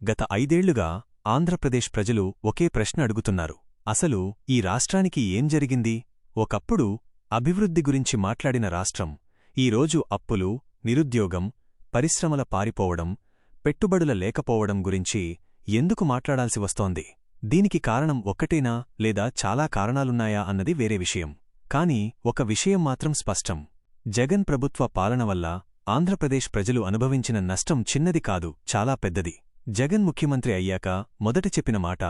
గత ఐదేళ్ళుగా ఆంధ్రప్రదేశ్ ప్రజలు ఒకే ప్రశ్న అడుగుతున్నారు. అసలు ఈ రాష్ట్రానికి ఏం జరిగింది? ఒకప్పుడు అభివృద్ధి గురించి మాట్లాడిన రాష్ట్రం ఈరోజు అప్పులు నిరుద్యోగం పరిశ్రమల పారిపోవడం పెట్టుబడుల లేకపోవడం గురించి ఎందుకు మాట్లాడాల్సి వస్తోంది? దీనికి కారణం ఒక్కటేనా లేదా చాలా కారణాలున్నాయా అన్నది వేరే విషయం. కాని ఒక విషయం మాత్రం స్పష్టం. జగన్ ప్రభుత్వ పాలన వల్ల ఆంధ్రప్రదేశ్ ప్రజలు అనుభవించిన నష్టం చిన్నది కాదు చాలా పెద్దది. జగన్ ముఖ్యమంత్రి అయ్యాక మొదట చెప్పిన మాట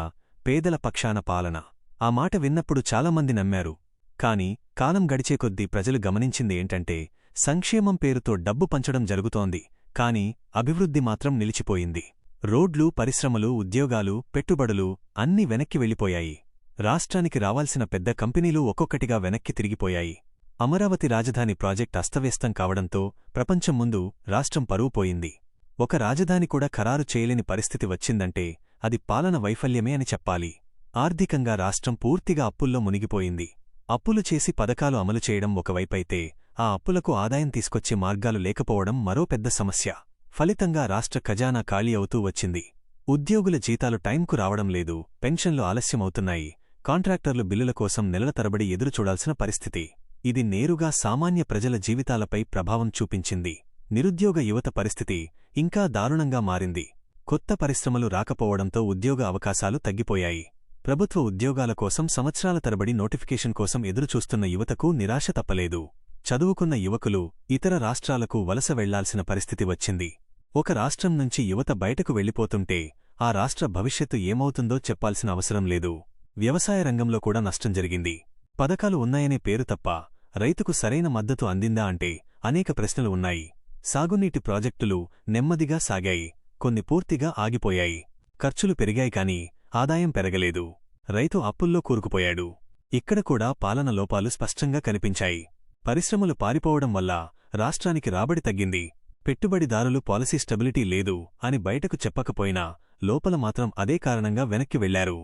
పేదల పక్షాన పాలన. ఆ మాట విన్నప్పుడు చాలామంది నమ్మారు. కాని కాలం గడిచే కొద్దీ ప్రజలు గమనించింది ఏంటంటే సంక్షేమం పేరుతో డబ్బు పంచడం జరుగుతోంది. కాని అభివృద్ధి మాత్రం నిలిచిపోయింది. రోడ్లు పరిశ్రమలు ఉద్యోగాలు పెట్టుబడులు అన్నీ వెనక్కి వెళ్ళిపోయాయి. రాష్ట్రానికి రావాల్సిన పెద్ద కంపెనీలు ఒక్కొక్కటిగా వెనక్కి తిరిగిపోయాయి. అమరావతి రాజధాని ప్రాజెక్ట్ అస్తవ్యస్తం కావడంతో ప్రపంచం ముందు రాష్ట్రం పరువుపోయింది ఒక రాజధాని కూడా ఖరారు చేయలేని పరిస్థితి వచ్చిందంటే అది పాలన వైఫల్యమే అని చెప్పాలి. ఆర్థికంగా రాష్ట్రం పూర్తిగా అప్పుల్లో మునిగిపోయింది. అప్పులు చేసి పథకాలు అమలు చేయడం ఒకవైపైతే ఆ అప్పులకు ఆదాయం తీసుకొచ్చే మార్గాలు లేకపోవడం మరో పెద్ద సమస్య. ఫలితంగా రాష్ట్ర ఖజానా ఖాళీ అవుతూ వచ్చింది. ఉద్యోగుల జీతాలు టైంకు రావడం లేదు పెన్షన్లు ఆలస్యమవుతున్నాయి కాంట్రాక్టర్లు బిల్లుల కోసం నెలల తరబడి ఎదురుచూడాల్సిన పరిస్థితి. ఇది నేరుగా సామాన్య ప్రజల జీవితాలపై ప్రభావం చూపించింది. నిరుద్యోగ యువత పరిస్థితి ఇంకా దారుణంగా మారింది. కొత్త పరిశ్రమలు రాకపోవడంతో ఉద్యోగ అవకాశాలు తగ్గిపోయాయి. ప్రభుత్వ ఉద్యోగాల కోసం సంవత్సరాల తరబడి నోటిఫికేషన్ కోసం ఎదురుచూస్తున్న యువతకు నిరాశ తప్పలేదు. చదువుకున్న యువకులు ఇతర రాష్ట్రాలకు వలస వెళ్ళాల్సిన పరిస్థితి వచ్చింది. ఒక రాష్ట్రం నుంచి యువత బయటకు వెళ్ళిపోతుంటే ఆ రాష్ట్ర భవిష్యత్తు ఏమవుతుందో చెప్పాల్సిన అవసరం లేదు. వ్యవసాయ రంగంలో కూడా నష్టం జరిగింది. పథకాలు ఉన్నాయనే పేరు తప్ప రైతుకు సరైన మద్దతు అందిందా అంటే అనేక ప్రశ్నలు ఉన్నాయి. సాగునీటి ప్రాజెక్టులు నెమ్మదిగా సాగాయి కొన్ని పూర్తిగా ఆగిపోయాయి. ఖర్చులు పెరిగాయి కాని ఆదాయం పెరగలేదు. రైతు అప్పుల్లో కూరుకుపోయాడు. ఇక్కడ కూడా పాలన లోపాలు స్పష్టంగా కనిపించాయి. పరిశ్రమలు పారిపోవడం వల్ల రాష్ట్రానికి రాబడి తగ్గింది. పెట్టుబడిదారులు పాలసీ స్టెబిలిటీ లేదు అని బయటకు చెప్పకపోయినా లోపల మాత్రం అదే కారణంగా వెనక్కి వెళ్ళారు.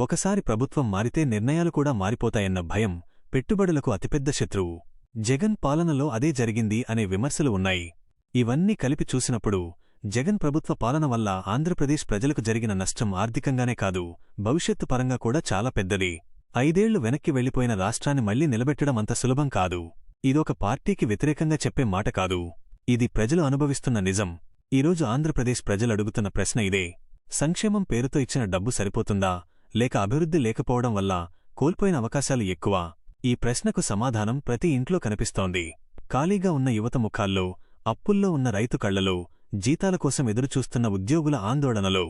ఒకసారి ప్రభుత్వం మారితే నిర్ణయాలు కూడా మారిపోతాయన్న భయం పెట్టుబడులకు అతిపెద్ద శత్రువు. జగన్ పాలనలో అదే జరిగింది అనే విమర్శలు ఉన్నాయి. ఇవన్నీ కలిపి చూసినప్పుడు జగన్ ప్రభుత్వ పాలన వల్ల ఆంధ్రప్రదేశ్ ప్రజలకు జరిగిన నష్టం ఆర్థికంగానే కాదు భవిష్యత్తు పరంగా కూడా చాలా పెద్దది. ఐదేళ్ళు వెనక్కి వెళ్ళిపోయిన రాష్ట్రాన్ని మళ్ళీ నిలబెట్టడం అంత సులభం కాదు. ఇదొక పార్టీకి వ్యతిరేకంగా చెప్పే మాట కాదు. ఇది ప్రజలు అనుభవిస్తున్న నిజం. ఈరోజు ఆంధ్రప్రదేశ్ ప్రజలడుగుతున్న ప్రశ్న ఇదే. సంక్షేమం పేరుతో ఇచ్చిన డబ్బు సరిపోతుందా లేక అభివృద్ధి లేకపోవడం వల్ల కోల్పోయిన అవకాశాలు ఎక్కువ? ఈ ప్రశ్నకు సమాధానం ప్రతి ఇంట్లో కనిపిస్తోంది. ఖాళీగా ఉన్న యువత ముఖాల్లో అప్పుల్లో ఉన్న రైతు కళ్ళలో జీతాల కోసం ఎదురుచూస్తున్న ఉద్యోగుల ఆందోళనలో.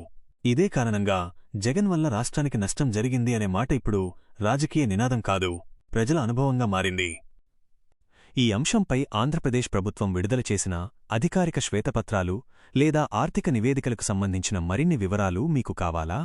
ఇదే కారణంగా జగన్ వల్ల రాష్ట్రానికి నష్టం జరిగింది అనే మాట ఇప్పుడు రాజకీయ నినాదం కాదు ప్రజల అనుభవంగా మారింది. ఈ అంశంపై ఆంధ్రప్రదేశ్ ప్రభుత్వం విడుదల చేసిన అధికారిక శ్వేతపత్రాలు లేదా ఆర్థిక నివేదికలకు సంబంధించిన మరిన్ని వివరాలు మీకు కావాలా?